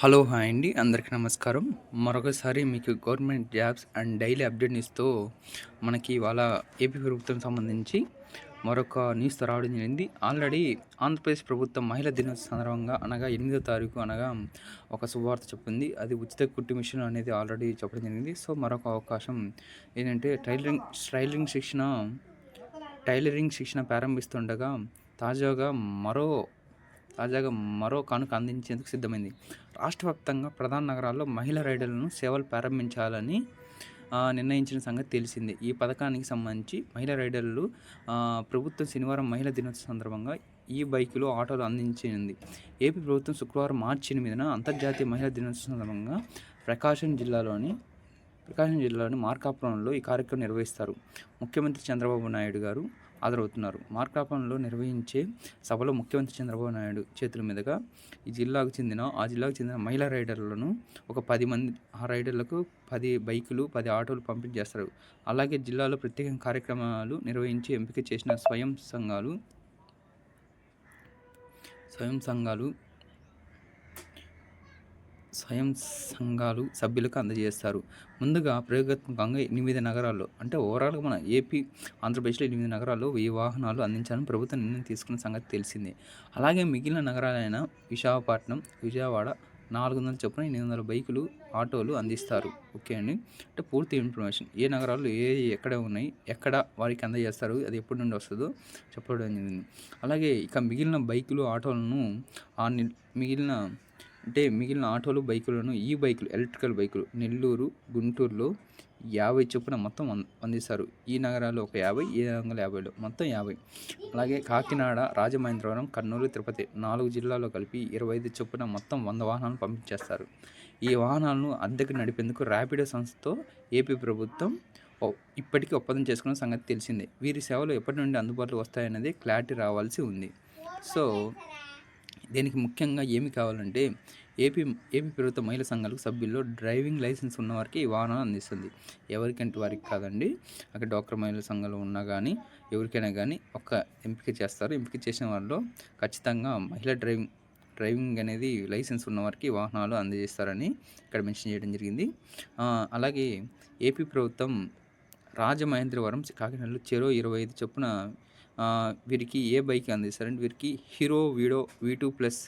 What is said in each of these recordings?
Hello hi అండి. అందరికీ నమస్కారం. మరొకసారి మీకు government jobs and daily update న్యూస్తో మనకి ఇవాళ ఏపీ ప్రభుత్వం సంబంధించి మరొక న్యూస్ రావడం జరిగింది. ఆల్రెడీ ఆంధ్రప్రదేశ్ ప్రభుత్వం మహిళా దినోత్సవ సందర్భంగా అనగా ఎనిమిదో తారీఖు అనగా ఒక శుభవార్త చెప్పింది. అది ఉచిత కుట్టి మిషన్ అనేది ఆల్రెడీ చెప్పడం జరిగింది. సో మరొక అవకాశం ఏంటంటే టైలరింగ్ టైలరింగ్ శిక్షణ టైలరింగ్ శిక్షణ ప్రారంభిస్తుండగా తాజాగా మరో తాజాగా మరో కానుక అందించేందుకు సిద్ధమైంది. రాష్ట్ర వ్యాప్తంగా ప్రధాన నగరాల్లో మహిళా రైడర్లను సేవలు ప్రారంభించాలని నిర్ణయించిన సంగతి తెలిసింది. ఈ పథకానికి సంబంధించి మహిళా రైడర్లు ప్రభుత్వం శనివారం మహిళా దినోత్సవ సందర్భంగా ఈ బైకులు ఆటోలు అందించింది. ఏపీ ప్రభుత్వం శుక్రవారం మార్చి ఎనిమిదిన అంతర్జాతీయ మహిళా దినోత్సవ సందర్భంగా ప్రకాశం జిల్లాలోని ప్రకాశం జిల్లాలోని మార్కాపురంలో ఈ కార్యక్రమం నిర్వహిస్తారు. ముఖ్యమంత్రి చంద్రబాబు నాయుడు గారు హాజరవుతున్నారు. మార్కాపురంలో నిర్వహించే సభలో ముఖ్యమంత్రి చంద్రబాబు నాయుడు చేతుల మీదుగా ఈ జిల్లాకు చెందిన ఆ జిల్లాకు చెందిన మహిళా రైడర్లను ఒక పది మంది ఆ రైడర్లకు పది బైకులు పది ఆటోలు పంపిణీ చేస్తారు. అలాగే జిల్లాలో ప్రత్యేక కార్యక్రమాలు నిర్వహించి ఎంపిక చేసిన స్వయం సంఘాలు స్వయం సంఘాలు స్వయం సంఘాలు సభ్యులకు అందజేస్తారు. ముందుగా ప్రయోగాత్మకంగా ఎనిమిది నగరాల్లో అంటే ఓవరాల్గా మన ఏపీ ఆంధ్రప్రదేశ్లో ఎనిమిది నగరాల్లో వెయ్యి వాహనాలు అందించాలని ప్రభుత్వం నిర్ణయం తీసుకున్న సంగతి తెలిసిందే. అలాగే మిగిలిన నగరాలైన విశాఖపట్నం విజయవాడ నాలుగు వందల చొప్పున ఎనిమిది వందల బైకులు ఆటోలు అందిస్తారు. ఓకే అండి. అంటే పూర్తి ఇన్ఫర్మేషన్ ఏ నగరాలు ఏ ఎక్కడ ఉన్నాయి ఎక్కడ వారికి అందజేస్తారు అది ఎప్పటి నుండి వస్తుందో చెప్పడం జరిగింది. అలాగే ఇక మిగిలిన బైకులు ఆటోలను ఆ మిగిలిన అంటే మిగిలిన ఆటోలు బైకులను ఈ బైకులు ఎలక్ట్రికల్ బైకులు నెల్లూరు గుంటూరులో యాభై చొప్పున మొత్తం అందిస్తారు. ఈ నగరాల్లో ఒక యాభై ఈ వందల యాభైలో మొత్తం యాభై. అలాగే కాకినాడ రాజమహేంద్రవరం కర్నూలు తిరుపతి నాలుగు జిల్లాల్లో కలిపి ఇరవై ఐదు చొప్పున మొత్తం వంద వాహనాలను పంపించేస్తారు. ఈ వాహనాలను అద్దెకు నడిపేందుకు ర్యాపిడో సంస్థతో ఏపీ ప్రభుత్వం ఇప్పటికీ ఒప్పందం చేసుకున్న సంగతి తెలిసిందే. వీరి సేవలు ఎప్పటి నుండి అందుబాటులో వస్తాయనేది క్లారిటీ రావాల్సి ఉంది. సో దీనికి ముఖ్యంగా ఏమి కావాలంటే ఏపీ ఏపీ ప్రభుత్వ మహిళా సంఘాలకు సభ్యుల్లో డ్రైవింగ్ లైసెన్స్ ఉన్నవారికి ఈ వాహనాలు అందిస్తుంది. ఎవరికంటే వారికి కాదండి. అక్కడ డాక్టర్ మహిళా సంఘాలు ఉన్నా కానీ ఎవరికైనా కానీ ఒక ఎంపిక చేస్తారు. ఎంపిక చేసిన వారిలో ఖచ్చితంగా మహిళా డ్రైవింగ్ డ్రైవింగ్ అనేది లైసెన్స్ ఉన్నవారికి వాహనాలు అందజేస్తారని ఇక్కడ మెన్షన్ చేయడం జరిగింది. అలాగే ఏపీ ప్రభుత్వం రాజమహేంద్రవరం కాకినాడలో చెరో ఇరవై ఐదు చొప్పున వీరికి ఏ బైక్ అందిస్తారంటే వీరికి Hero Vida V two plus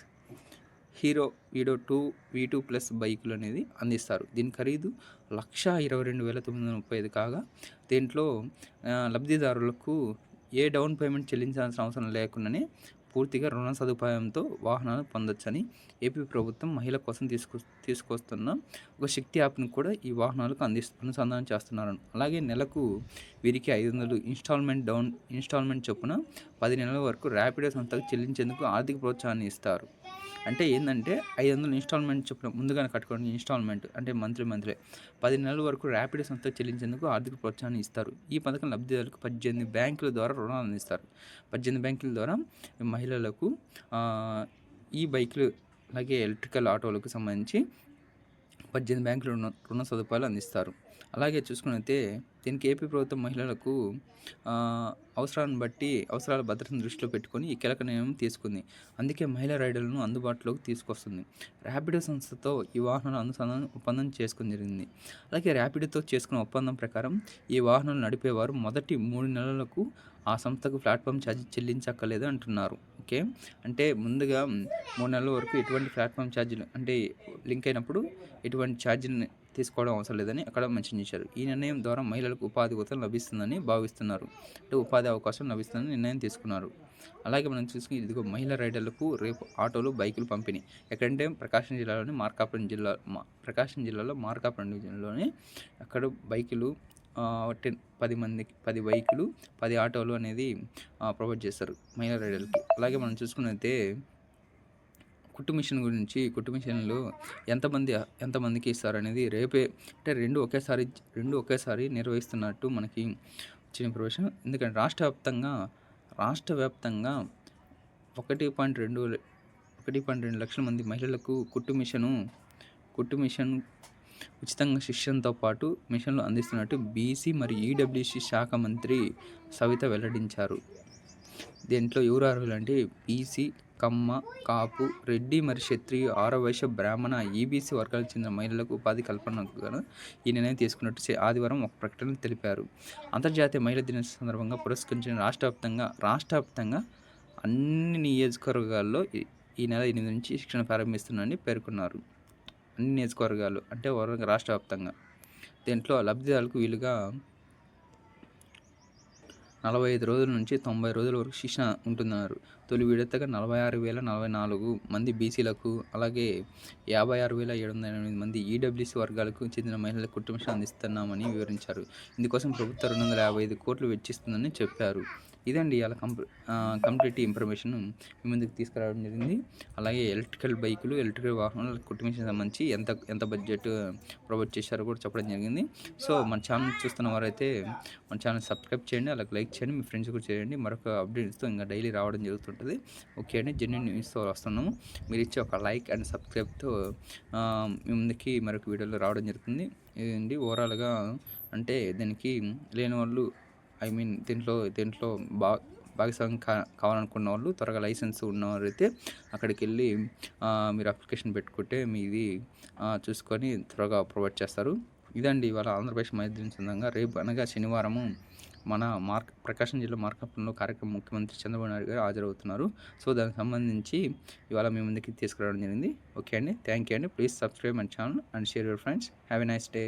Hero Vida two V two plus బైకులు అనేది అందిస్తారు. దీని ఖరీదు లక్ష ఇరవై రెండు వేల తొమ్మిది వందల ముప్పై ఐదు కాగా దీంట్లో లబ్ధిదారులకు ఏ డౌన్ పేమెంట్ చెల్లించాల్సిన అవసరం లేకుండానే పూర్తిగా రుణ సదుపాయంతో వాహనాలు పొందొచ్చని ఏపీ ప్రభుత్వం మహిళల కోసం తీసుకొ తీసుకొస్తున్న ఒక శక్తి యాప్ను కూడా ఈ వాహనాలకు అంది అనుసంధానం చేస్తున్నారు. అలాగే నెలకు వీరికి ఐదు వందలు ఇన్స్టాల్మెంట్ డౌన్ ఇన్స్టాల్మెంట్ చొప్పున పది నెలల వరకు ర్యాపిడో సంస్థకు చెల్లించేందుకు ఆర్థిక ప్రోత్సాహాన్ని ఇస్తారు. అంటే ఏంటంటే ఐదు వందలు ఇన్స్టాల్మెంట్ చెప్పిన ముందుగానే కట్టుకోండి ఇన్స్టాల్మెంట్ అంటే మంత్లీ మంత్లీ పది నెలల వరకు ర్యాపిడో సంస్థ చెల్లించేందుకు ఆర్థిక ప్రోత్సాహం ఇస్తారు. ఈ పథకం లబ్ధిదారులకు పద్దెనిమిది బ్యాంకుల ద్వారా రుణాలు అందిస్తారు. పద్దెనిమిది బ్యాంకుల ద్వారా మహిళలకు ఈ బైకులు అలాగే ఎలక్ట్రికల్ ఆటోలకు సంబంధించి పద్దెనిమిది బ్యాంకులు రుణ రుణ సదుపాయాలు అందిస్తారు. అలాగే చూసుకున్నైతే దీనికి ఏపీ ప్రభుత్వం మహిళలకు అవసరాన్ని బట్టి అవసరాల భద్రతను దృష్టిలో పెట్టుకొని ఈ కీలక నిర్ణయం తీసుకుంది. అందుకే మహిళా రైడర్లను అందుబాటులోకి తీసుకొస్తుంది. ర్యాపిడో సంస్థతో ఈ వాహనాల అనుసంధానం ఒప్పందం చేసుకుని జరిగింది అలాగే ర్యాపిడోతో చేసుకున్న ఒప్పందం ప్రకారం ఈ వాహనాలు నడిపేవారు మొదటి మూడు నెలలకు ఆ సంస్థకు ప్లాట్ఫామ్ ఛార్జ్ చెల్లించక్కర్లేదు అంటున్నారు. ఓకే? అంటే ముందుగా మూడు నెలల వరకు ఎటువంటి ప్లాట్ఫామ్ ఛార్జీలు అంటే లింక్ అయినప్పుడు ఎటువంటి ఛార్జీని తీసుకోవడం అవసరం లేదని అక్కడ మెన్షన్ చేశారు. ఈ నిర్ణయం ద్వారా మహిళలకు ఉపాధి కొత్త లభిస్తుందని భావిస్తున్నారు. అంటే ఉపాధి అవకాశం లభిస్తుందని నిర్ణయం తీసుకున్నారు. అలాగే మనం చూసుకుని ఇదిగో మహిళా రైడర్లకు రేపు ఆటోలు బైకులు పంపిణీ. ఎక్కడంటే ప్రకాశం జిల్లాలోని మార్కాపురం జిల్లా మా- ప్రకాశం జిల్లాలో మార్కాపురం డివిజన్లోని అక్కడ బైకులు టెన్ పది మందికి పది బైకులు పది ఆటోలు అనేది ప్రొవైడ్ చేస్తారు మహిళా రైడర్లకి. అలాగే మనం చూసుకున్నైతే కుట్టు మిషన్ గురించి కుట్టు మిషన్లు ఎంతమంది ఎంతమందికి ఇస్తారు అనేది రేపే అంటే రెండు ఒకేసారి రెండు ఒకేసారి నిర్వహిస్తున్నట్టు మనకి వచ్చిన ఇన్ఫర్మేషన్ ఎందుకంటే రాష్ట్ర వ్యాప్తంగా రాష్ట్ర వ్యాప్తంగా ఒకటి పాయింట్ రెండు ఒకటి పాయింట్ రెండు లక్షల మంది మహిళలకు కుట్టు మిషను కుట్టు మిషన్ ఉచితంగా శిక్షణతో పాటు మిషన్లు అందిస్తున్నట్టు బీసీ మరియు ఈడబ్ల్యూసి శాఖ మంత్రి సవిత వెల్లడించారు. దీంట్లో ఎవరు అర్హులు అంటే బీసీ కమ్మ కాపు రెడ్డి మరియు క్షత్రియ ఆరవైశ్య బ్రాహ్మణ ఈబీసీ వర్గాలకు చెందిన మహిళలకు ఉపాధి కల్పనకు ఈ నిర్ణయం తీసుకున్నట్టు ఆదివారం ఒక ప్రకటన తెలిపారు. అంతర్జాతీయ మహిళా దినోత్సవం సందర్భంగా పురస్కరించిన రాష్ట్ర వ్యాప్తంగా రాష్ట్ర వ్యాప్తంగా అన్ని నియోజకవర్గాల్లో ఈ- నెల ఎనిమిది నుంచి శిక్షణ ప్రారంభిస్తున్నారని పేర్కొన్నారు. అన్ని నియోజకవర్గాలు అంటే ఓవరాల్గా రాష్ట్ర వ్యాప్తంగా. దీంట్లో లబ్ధిదారులకు వీలుగా నలభై ఐదు రోజుల నుంచి తొంభై రోజుల వరకు శిక్షణ ఉంటున్నారు. తొలి విడతగా నలభై ఆరు వేల నలభై నాలుగు మంది బీసీలకు అలాగే యాభై ఆరు వేల ఏడు వందల ఎనిమిది మంది ఈడబ్ల్యూసీ వర్గాలకు చెందిన మహిళలకు కుటుంబ అందిస్తున్నామని వివరించారు. ఇందుకోసం ప్రభుత్వం రెండు వందల యాభై ఐదు కోట్లు వెచ్చిస్తుందని చెప్పారు. ఇదండి ఇలా కంప్ కంప్లీట్ ఇన్ఫర్మేషన్ మీ ముందుకు తీసుకురావడం జరిగింది. అలాగే ఎలక్ట్రికల్ బైకులు ఎలక్ట్రికల్ వాహనాలు కుటుంబం సంబంధించి ఎంత ఎంత బడ్జెట్ ప్రొవైడ్ చేశారో కూడా చెప్పడం జరిగింది. సో మన ఛానల్ చూస్తున్న వారైతే మన ఛానల్ సబ్స్క్రైబ్ చేయండి అలాగే లైక్ చేయండి మీ ఫ్రెండ్స్ కూడా చేయండి. మరొక అప్డేట్స్తో ఇంకా డైలీ రావడం జరుగుతుంటుంది. ఓకే అండి జెన్యున్ న్యూస్తో వస్తున్నాము. మీరు ఇచ్చే ఒక లైక్ అండ్ సబ్స్క్రైబ్తో మీ ముందుకి మరొక వీడియోలో రావడం జరుగుతుంది. ఇది ఓవరాల్గా అంటే దీనికి లేని వాళ్ళు ఐ మీన్ దీంట్లో దీంట్లో బా భాగస్వామ్యం కా కావాలనుకున్న వాళ్ళు త్వరగా లైసెన్స్ ఉన్నవారైతే అక్కడికి వెళ్ళి మీరు అప్లికేషన్ పెట్టుకుంటే మీది చూసుకొని త్వరగా ప్రొవైడ్ చేస్తారు. ఇదండి ఇవాళ ఆంధ్రప్రదేశ్ మైత్రి సందంగా రేపు అనగా శనివారము మన మార్క్ ప్రకాశం జిల్లా మార్కాపురంలో కార్యక్రమం ముఖ్యమంత్రి చంద్రబాబు నాయుడు గారు హాజరవుతున్నారు. సో దానికి సంబంధించి ఇవాళ మీ ముందుకి తీసుకురావడం జరిగింది. ఓకే అండి. థ్యాంక్ యూ అండి. Please subscribe my channel and share your friends. Have a nice day.